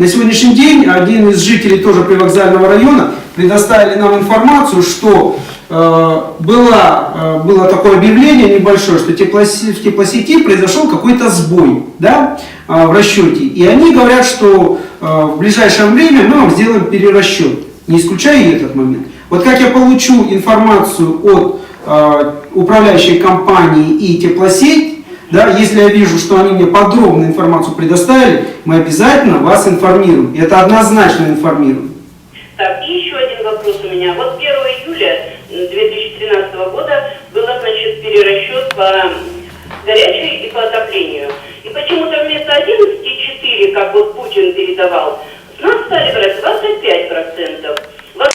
На сегодняшний день один из жителей тоже привокзального района предоставили нам информацию, что э, было, э, было такое объявление небольшое, что теплосе- в теплосети произошел какой-то сбой да, э, в расчете. И они говорят, что э, в ближайшее время мы вам сделаем перерасчет, не исключая и этот момент. Вот как я получу информацию от э, управляющей компании и теплосеть, да, если я вижу, что они мне подробную информацию предоставили, мы обязательно вас информируем. И это однозначно информируем. Так, и еще один вопрос у меня. Вот 1 июля м, 2013 года был, значит, перерасчет по горячей и по отоплению. И почему-то вместо 11,4, как вот Путин передавал, с нас стали брать 25%. Вот,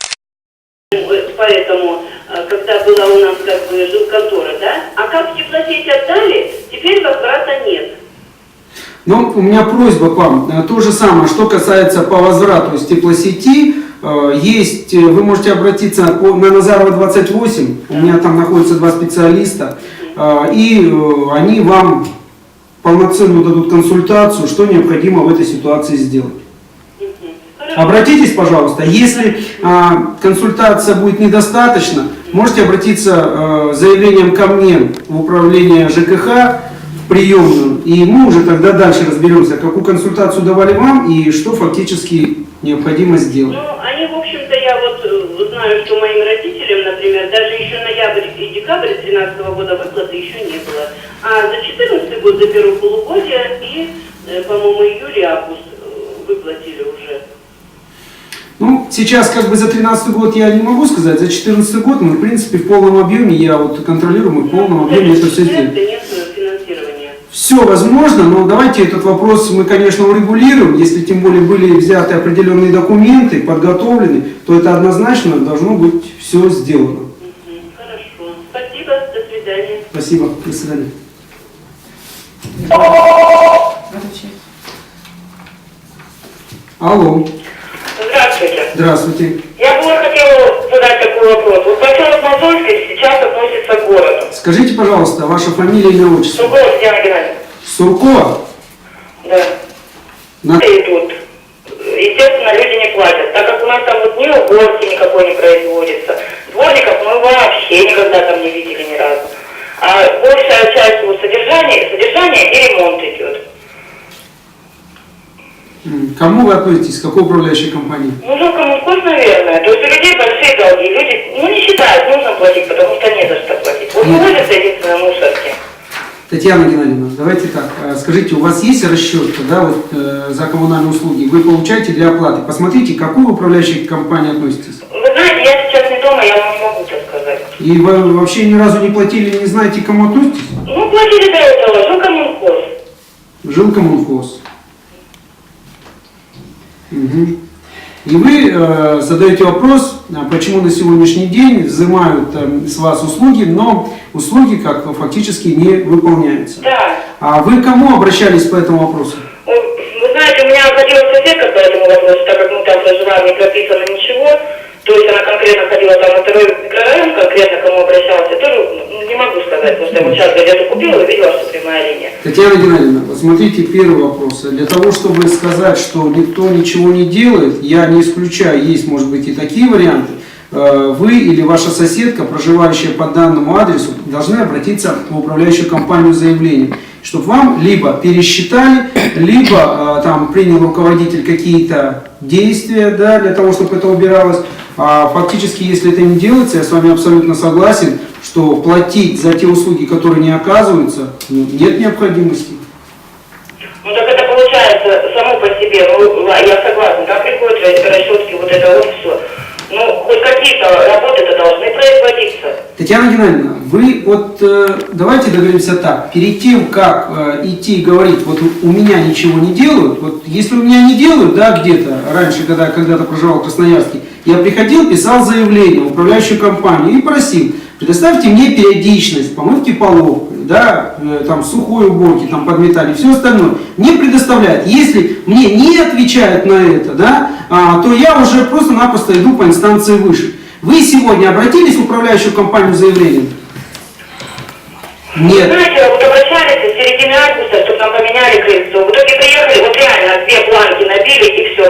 э, Поэтому, когда была у нас как бы жилконтора, да, а как теплосеть отдали, теперь возврата нет. Но у меня просьба к вам, э, то же самое, что касается по возврату из теплосети, э, есть, э, вы можете обратиться на Назарова 28, у меня там находятся два специалиста, э, и э, они вам полноценную дадут консультацию, что необходимо в этой ситуации сделать. Обратитесь, пожалуйста. Если а, консультация будет недостаточно, можете обратиться с заявлением ко мне в управление ЖКХ в приемную, и мы уже тогда дальше разберемся, какую консультацию давали вам и что фактически необходимо сделать. Ну, они, в общем-то, я вот э, знаю, что моим родителям, например, даже еще ноябрь и декабрь 2013 года выплаты еще не было. А за 14 год, за первое полугодие и, э, по-моему, июль и август э, выплатили уже. Ну, сейчас как бы за 13 год я не могу сказать, за 14 год мы, в принципе, в полном объеме, я вот контролирую, мы в полном Ну, объеме это все сделаем. Все возможно, но давайте этот вопрос мы, конечно, урегулируем. Если тем более были взяты определенные документы, подготовлены, то это однозначно должно быть все сделано. Хорошо. Спасибо, до свидания. Спасибо. До свидания. Алло. Здравствуйте. Здравствуйте. Я бы хотела задать такой вопрос. Вот поселок Мазольский сейчас относится к городу. Скажите, пожалуйста, ваша фамилия, имя, отчество? Сугов Диана Геннадьевна. Суркова? Да. На- Идут. Естественно, люди не платят, так как у нас там вот ни уборки никакой не производится. Дворников мы вообще никогда там не видели ни разу. А большая часть вот содержания, содержание и ремонт идет. Кому вы относитесь? Какой управляющей компании? Ну, жилкомунхоз, наверное. То есть у людей большие долги. Люди, ну, не считают, нужно платить, потому что не за что платить. Вот Нет. вывозятся единственные мусорки. Татьяна Геннадьевна, давайте так, э, скажите, у вас есть расчет да, вот, э, за коммунальные услуги? Вы получаете для оплаты? Посмотрите, к какой управляющей компании относитесь. Вы знаете, я сейчас не дома, я вам не могу так сказать. И вы вообще ни разу не платили, не знаете, к кому относитесь? Ну, платили до этого, жилкомунхоз. Жилкомунхоз. И вы э, задаете вопрос, а почему на сегодняшний день взимают э, с вас услуги, но услуги как фактически не выполняются. Да. А вы к кому обращались по этому вопросу? Вы вы знаете, у меня ходила соседка по этому вопросу, так как мы там проживаем, не прописано ничего. То есть она конкретно ходила там на второй микрорайон, конкретно кому обращалась. Я тоже ну, не могу сказать, потому что я вот сейчас газету купила и видела, что прямая линия. Татьяна Геннадьевна, вот смотрите первый вопрос. Для того, чтобы сказать, что никто ничего не делает, я не исключаю, есть, может быть, и такие варианты. Э, Вы или ваша соседка, проживающая по данному адресу, должны обратиться в управляющую компанию заявлением, чтобы вам либо пересчитали, либо э, там принял руководитель какие-то действия да, для того, чтобы это убиралось. А фактически, если это не делается, я с вами абсолютно согласен, что платить за те услуги, которые не оказываются, ну, нет необходимости. Ну так это получается само по себе, ну я согласна, там приходят ра- расчетки, вот это вот все. Ну, хоть какие-то работы-то должны производиться. Татьяна Геннадьевна, вы вот э, давайте договоримся так. Перед тем, как э, идти и говорить, вот у меня ничего не делают, вот если у меня не делают, да, где-то, раньше, когда я когда-то проживал в Красноярске, я приходил, писал заявление в управляющую компанию и просил, предоставьте мне периодичность помывки полов, да, э, там, сухой уборки, там, подметания, все остальное. Не предоставляют. Если мне не отвечают на это, да, а, то я уже просто-напросто иду по инстанции выше. Вы сегодня обратились в управляющую компанию с заявлением? Нет. Знаете, вот обращались в середине августа, чтобы нам поменяли крыльцо. В итоге приехали, вот реально две планки набили и все.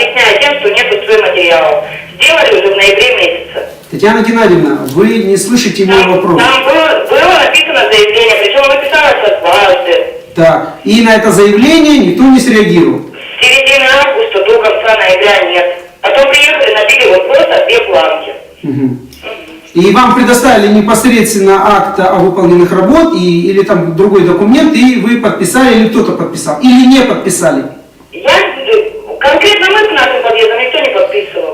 объясняя тем, что нет стройматериалов. Сделали уже в ноябре месяце. Татьяна Геннадьевна, вы не слышите мой Там, вопрос. там было, было написано заявление, причем написалось дважды. Так, и на это заявление никто не среагировал. С середины августа до конца ноября нет. Потом приехали, набили вот просто две планки. Мгм. И вам предоставили непосредственно акт о выполненных работ и, или там другой документ, и вы подписали, или кто-то подписал, или не подписали. Я, э, конкретно мы с нашим подъездом никто не подписывал.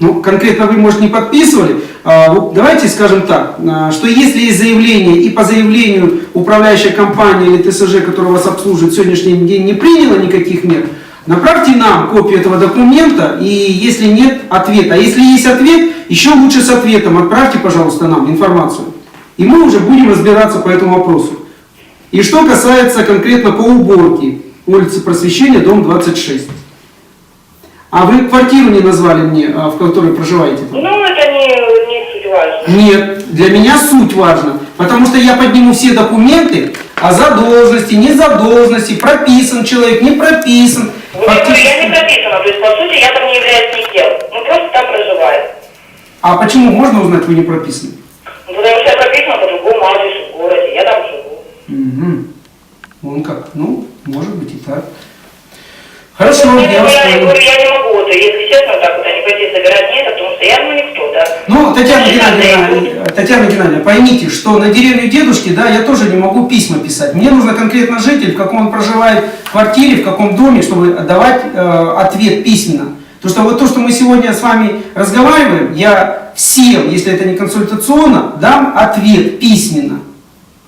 Ну, конкретно вы, может, не подписывали. А, вот давайте скажем так, а, что если есть заявление, и по заявлению управляющая компания или ТСЖ, которая вас обслуживает, сегодняшний день не приняла никаких мер, направьте нам копию этого документа, и если нет ответа, а если есть ответ, еще лучше с ответом отправьте, пожалуйста, нам информацию. И мы уже будем разбираться по этому вопросу. И что касается конкретно по уборке улицы Просвещения, дом 26. А вы квартиру не назвали мне, а, в которой проживаете? Ну, это не, не суть важно. Нет, для меня суть важна, потому что я подниму все документы о задолженности, незадолженности, прописан человек, не прописан. Вот я говорю, я не Фактически- прописана, то есть, по сути, я там не являюсь никем. Мы просто там проживаем. А почему можно узнать, вы не прописаны? Ну, потому что я прописана по другому адресу в городе, я там живу. Угу. Вон как. Ну, может быть и так. Хорошо, Ну, я вас я, понял. говорю, я не могу, вот, если честно, так вот, они пойти собирать нет, потому что я, ну, никто, да. Ну, Татьяна Геннадьевна, Татьяна Геннадьевна, поймите, что на деревню дедушки, да, я тоже не могу письма писать. Мне нужно конкретно житель, в каком он проживает в квартире, в каком доме, чтобы давать э, ответ письменно. Потому что вот то, что мы сегодня с вами разговариваем, я всем, если это не консультационно, дам ответ письменно.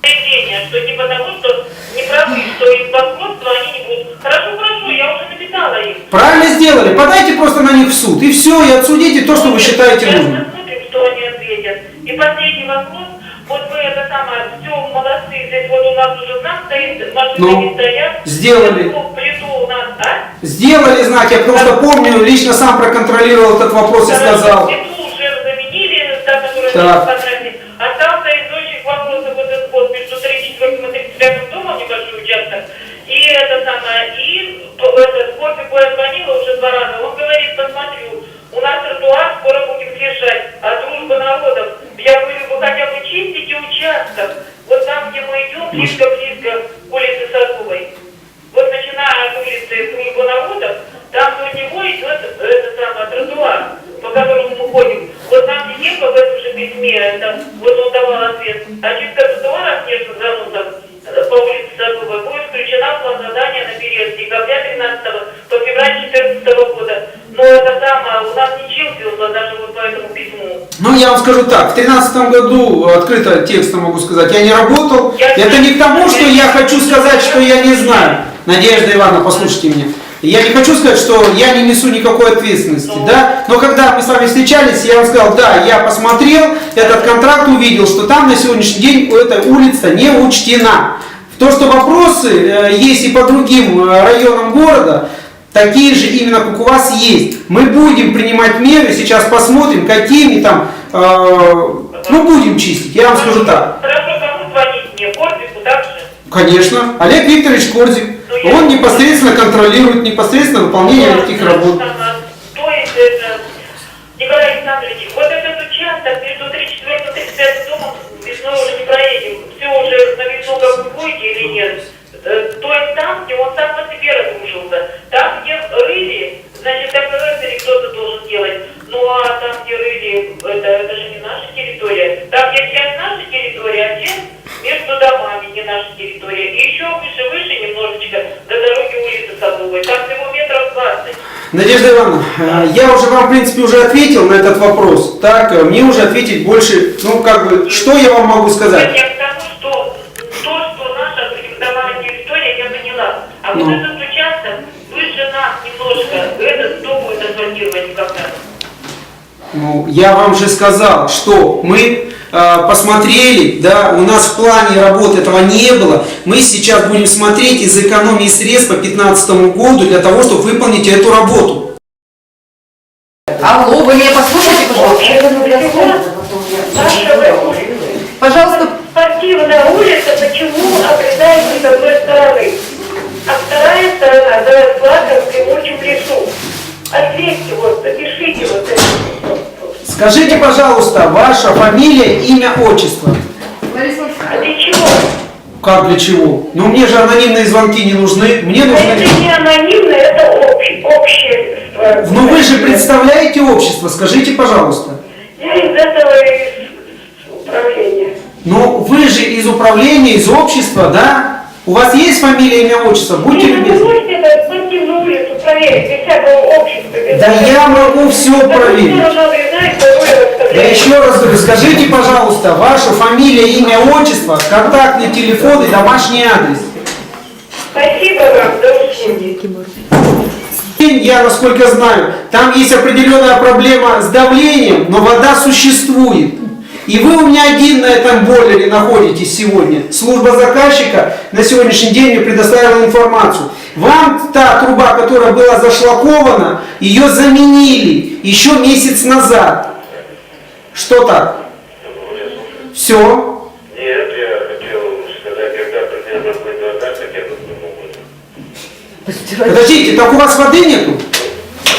заявление, что типа того, что не правы, что из банкротства они не будут. Хорошо, хорошо, я уже написала им. Правильно сделали, подайте просто на них в суд, и все, и отсудите то, что вы считаете Сейчас нужным. посмотрим, что они ответят. И последний вопрос. Вот вы это самое, все, молодцы, здесь вот у нас уже знак стоит, машины Ну, не стоят. сделали. Плиту, у нас, а? Сделали знаки, я потому что помню, лично сам проконтролировал этот вопрос и сказал. Плиту уже заменили, та, которая Так. потратили. Остался из очень вопросов вот этот вот между 34 и 35 домом небольшой участок. И это самое, п- этот Скорпику я звонила уже два раза. Он говорит, посмотрю, у нас тротуар скоро будем решать, а дружба народов. Я говорю, вы хотя бы чистите участок. Вот там, где мы идем, близко-близко к улице Садовой. Вот начиная от улицы Дружба народов, там до него идет это самое тротуар, по которому мы ходим. Вот нам Синеко в этом же письме, это, вот он давал ответ, а чистка тротуара снежным заносом э, по улице Садовой будет включена в план задания на период с декабря 13 по февраль 14 года. Но это самое, у нас не числился даже вот по этому письму. Ну, я вам скажу так, в 2013 году, открыто текстом могу сказать, я не работал. Я Это не к тому, что я хочу сказать, что я не знаю. Надежда Ивановна, послушайте меня. Я не хочу сказать, что я не несу никакой ответственности, Ну. да? Но когда мы с вами встречались, я вам сказал, да, я посмотрел этот контракт, увидел, что там на сегодняшний день эта улица не учтена. То, что вопросы э, есть и по другим э, районам города, такие же именно, как у вас есть. Мы будем принимать меры, сейчас посмотрим, какими там, э, ну будем чистить, я вам скажу так. Хорошо, кому звонить мне? Корпику также? Конечно, Олег Викторович Корзик, он непосредственно контролирует непосредственно выполнение этих работ. То есть это, Николай Александрович, вот этот участок между 34 и 35 домом весной уже не проедем. Все уже на весну как вы будете или нет. Э, То есть там, где он сам по себе разрушился, там, где рыли, значит, ДПРС или кто-то должен делать. Ну а там, где рыли, это, это же не наша территория. Там, где часть наша территория, а часть между домами не наша территория. И еще выше-выше немножечко до дороги улицы Садовой. Там всего метров 20. Надежда Ивановна, э, я уже вам, в принципе, уже ответил на этот вопрос. Так, э, мне уже ответить больше, ну, как бы, что я вам могу сказать? Я к тому, что то, что наша прикрепленная территория, я поняла. А вот Ну. этот участок выше нас немножко, этот кто будет асфальтировать никогда? Ну, я вам же сказал, что мы посмотрели, да, у нас в плане работы этого не было. Мы сейчас будем смотреть из экономии средств по 2015 году для того, чтобы выполнить эту работу. Алло, вы меня послушайте, пожалуйста. Наша Пожалуйста, спортивная улица почему обретается с одной стороны, а вторая сторона за складом в гремучем лесу. запишите вот это. Скажите, пожалуйста, ваша фамилия, имя, отчество. Лариса А для чего? Как для чего? Ну мне же анонимные звонки не нужны. Мне Это нужны... не анонимно, это общ- общество. Но вы же представляете общество, скажите, пожалуйста. Я из этого из управления. Ну вы же из управления, из общества, да? У вас есть фамилия, имя, отчество? Будьте Вы любезны. можете это пойти на улицу проверить, без всякого общества. без Да я могу все проверить. Я еще раз говорю, скажите, пожалуйста, ваша фамилия, имя, отчество, контактный телефон и домашний адрес. Спасибо вам, услуги. Я, насколько знаю, там есть определенная проблема с давлением, но вода существует. И вы у меня один на этом бойлере находитесь сегодня. Служба заказчика на сегодняшний день мне предоставила информацию. Вам та труба, которая была зашлакована, ее заменили еще месяц назад. Что так? Все. Нет, я хотел сказать, когда примерно будет вода, хотя бы. Подождите, так у вас воды нету?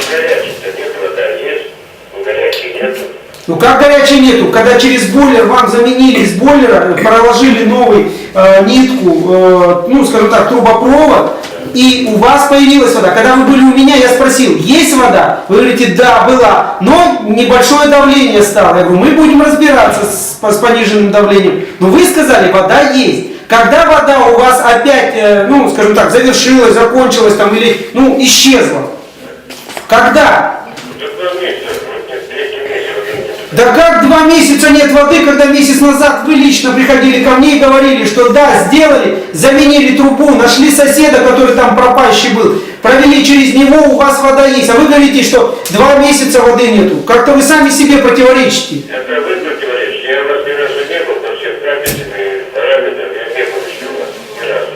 Горячей-то нет, вода есть, но горячей нету. Ну как горячей нету, когда через бойлер вам заменили из бойлера, проложили новый э, нитку, э, ну скажем так, трубопровод, и у вас появилась вода. Когда вы были у меня, я спросил, есть вода? Вы говорите, да, была, но небольшое давление стало. Я говорю, мы будем разбираться с, с пониженным давлением. Но вы сказали, вода есть. Когда вода у вас опять, э, ну скажем так, завершилась, закончилась там или, ну, исчезла? Когда? Да как два месяца нет воды, когда месяц назад вы лично приходили ко мне и говорили, что да, сделали, заменили трубу, нашли соседа, который там пропащий был, провели через него, у вас вода есть, а вы говорите, что два месяца воды нету. Как-то вы сами себе противоречите. Это вы противоречите. Я вас ни разу не был по всем правильными параметрам, я не был еще у вас ни разу.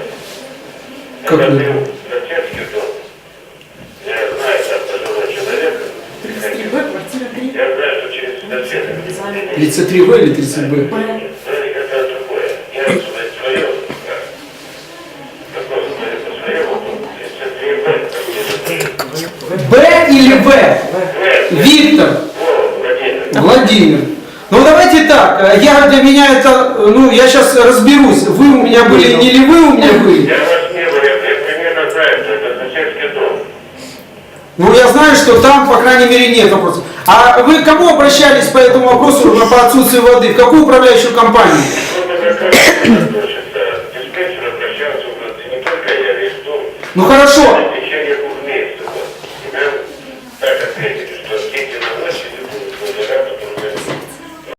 Как Это не был соседский дом. Я знаю, там пожилой человек, приходил. Я знаю, что через соседа. 33В или 30Б? Это другое. Я свое, такое свое, по своему, 33 Б или В? Виктор. Владимир. Ну давайте так, э, я для меня это, э, ну я сейчас разберусь, вы у меня были, не ли вы у меня были. Я вас не был, я примерно знаю, что это соседский дом. Ну, я знаю, что там, по крайней мере, нет вопросов. А вы к кому обращались по этому вопросу по отсутствию воды? В какую управляющую компанию? Ну, это